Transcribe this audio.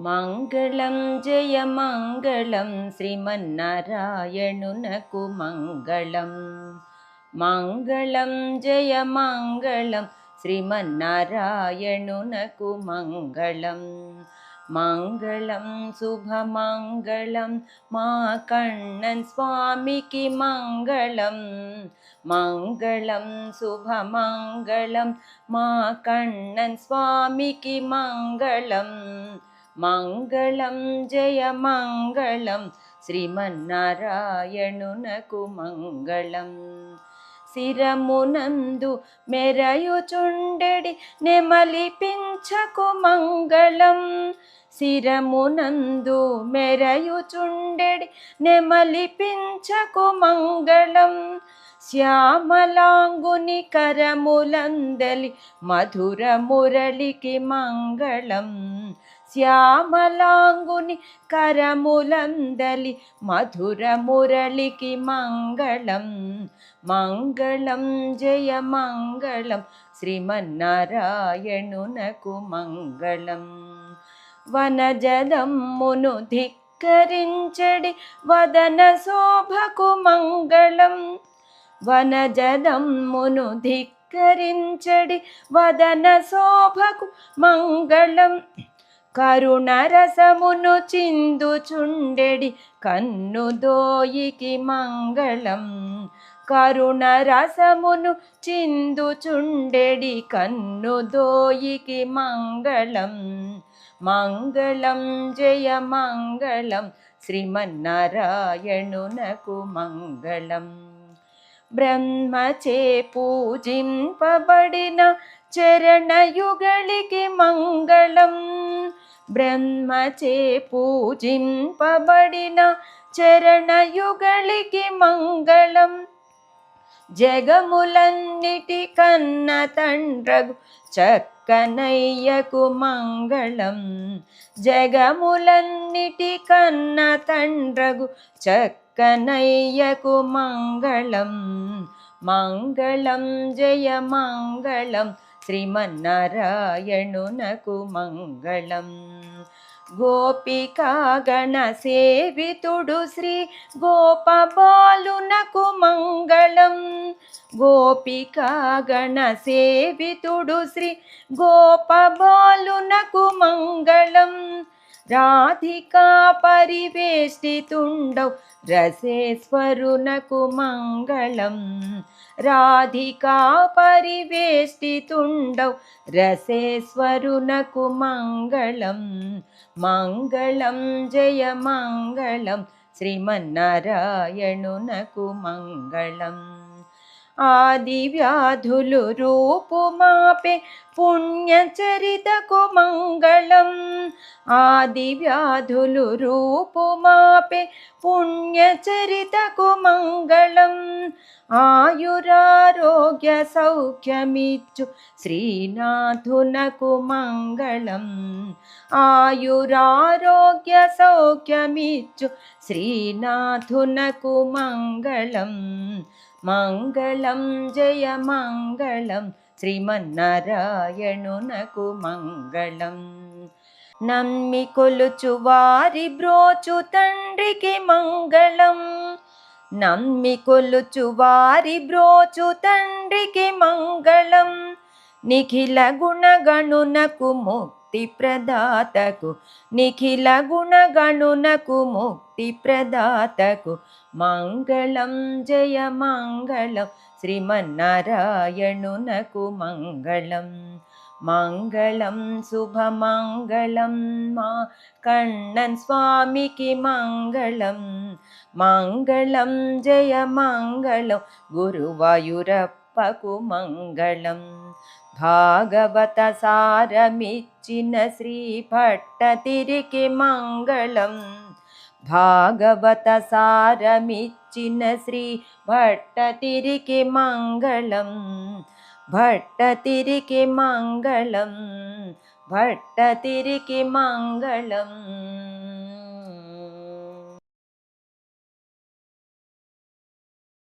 मङ्गलं जय मङ्गलं श्रीमन्नारायणुनकु मङ्गलम् मङ्गलं जय मङ्गलं श्रीमन्नारायणुनकु मङ्गलम् मङ्गलं शुभमङ्गलं मा कण्णन् स्वामिकि मङ्गलं मङ्गलं शुभमङ्गलं मा कण्णन् स्वामिकि मङ्गलम् మంగళం జయ మంగళం శ్రీమన్నారాయణునకు మంగళం. శిరమునందు మెరయుచుండెడి నెమలిపించకు మంగళం. శిరమునందు మెరయుచుండెడి నెమలిపించకు మంగళం. శ్యామలాంగుని కరములందలి మధుర మురళికి మంగళం. శ్యామలాంగుని కరములందలి మధుర మురళికి మంగళం. మంగళం జయ మంగళం శ్రీమన్నారాయణునకు మంగళం. వనజదమ్మును ధిక్కరించడి వదన శోభకు మంగళం. వనజదమ్మును ధిక్కరించడి వదన శోభకు మంగళం. కరుణరసమును చిందుచుండెడి కన్ను దోయికి మంగళం. కరుణరసమును చిందుచుండెడి కన్ను దోయికి మంగళం. మంగళం జయ మంగళం శ్రీమన్నారాయణునకు మంగళం. బ్రహ్మచే పూజింపబడిన చరణయుగళికి మంగళం. బ్రహ్మచే పూజింపబడిన చరణయుగళికి మంగళం. జగములన్నిటి కన్న తండ్రగు కనయ్యకు మంగళం జగములన్నిటి కన్న తండ్రగు చక్కనయ్యకు మంగళం మంగళం జయ మంగళం శ్రీమన్నారాయణునకు మంగళం. గోపికాగణ సేవితుడు శ్రీ గోపబాలునకు మంగళం. గోపికాగణ సేవితుడు శ్రీ గోపబాలునకు మంగళం. राधिका परिवेष्टितुण्डौ रसे स्वरुनकुमङ्गलम् राधिका परिवेष्टितुण्डौ रसे स्वरुनकुमङ्गलं मङ्गलं जय मङ्गलं श्रीमन्नारायणुनकु मङ्गलम् ఆది వ్యాధులు రూపుమాపే పుణ్యచరితకు మంగళం ఆది వ్యాధులు రూపుమాపే పుణ్యచరితకు మంగళం ఆయురారోగ్య సౌఖ్యమిచ్చు శ్రీనాథునకు మంగళం ఆయురారోగ్య సౌఖ్యమిచ్చు శ్రీనాథునకు మంగళం మంగళం జయ మంగళం. శ్రీమన్నారాయణునకు మంగళం. నమ్మి కొలుచు వారి బ్రోచు తండ్రికి మంగళం. నమ్మి కొలుచు వారి బ్రోచు తండ్రికి మంగళం. నిఖిల గుణగణునకు ముక్తి ప్రదాతకు నిఖిల గుణగణునకు ముక్తి ప్రదాతకు మంగళం జయ మంగళం. శ్రీమన్నారాయణునకు మంగళం. మంగళం శుభమంగళం మా కണ്ണన్ స్వామికి మంగళం. మంగళం జయ మంగళం గురువాయూరప్పకు మంగళం. భాగవత సారమిచ్చిన శ్రీ భట్ట తిరికి మంగళం. भागवतसारमिचिन श्रीभट्टतिरिके मङ्गलं भट्टतिरिके मङ्गलं भट्टतिरिके मङ्गलम्